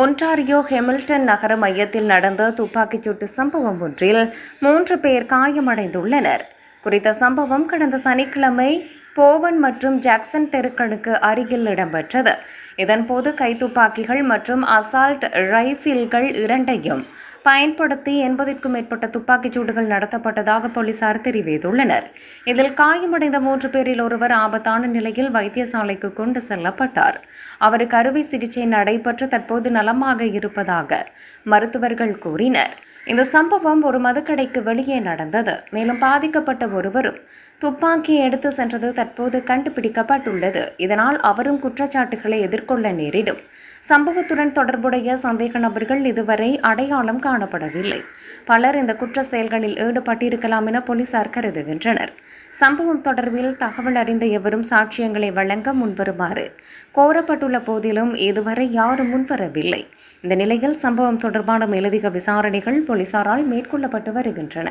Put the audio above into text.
Ontario Hamilton நகர மையத்தில் நடந்த துப்பாக்கிச் சூட்டு சம்பவம் ஒன்றில் மூன்று பேர் காயமடைந்துள்ளனர். குறித்த சம்பவம் கடந்த சனிக்கிழமை போவன் மற்றும் ஜாக்சன் தெருக்களுக்கு அருகில் இடம்பெற்றது. இதன்போது கைத்துப்பாக்கிகள் மற்றும் அசால்ட் ரைஃபில்கள் இரண்டையும் பயன்படுத்தி எண்பதிற்கும் மேற்பட்ட துப்பாக்கிச் சூடுகள் நடத்தப்பட்டதாக போலீசார் தெரிவித்துள்ளனர். இதில் காயமடைந்த மூன்று பேரில் ஒருவர் ஆபத்தான நிலையில் வைத்தியசாலைக்கு கொண்டு செல்லப்பட்டார். அவருக்கு அறுவை சிகிச்சை நடைபெற்று தற்போது நலமாக இருப்பதாக மருத்துவர்கள் கூறினர். இந்த சம்பவம் ஒரு மதுக்கடைக்கு வெளியே நடந்தது. மேலும் பாதிக்கப்பட்ட ஒருவரும் துப்பாக்கி எடுத்து சென்றது தற்போது கண்டுபிடிக்கப்பட்டுள்ளது. இதனால் அவரும் குற்றச்சாட்டுகளை எதிர்கொள்ள நேரிடும். சம்பவத்துடன் தொடர்புடைய சந்தேக நபர்கள் இதுவரை அடையாளம் காணப்படவில்லை. பலர் இந்த குற்ற செயல்களில் ஈடுபட்டிருக்கலாம் என போலீசார் கருதுகின்றனர். சம்பவம் தொடர்பில் தகவல் அறிந்த எவரும் சாட்சியங்களை வழங்க முன்வருமாறு கோரப்பட்டுள்ள போதிலும் இதுவரை யாரும் முன்வரவில்லை. இந்த நிலையில் சம்பவம் தொடர்பான மேலதிக விசாரணைகள் போலீசாரால் மேற்கொள்ளப்பட்டு வருகின்றன.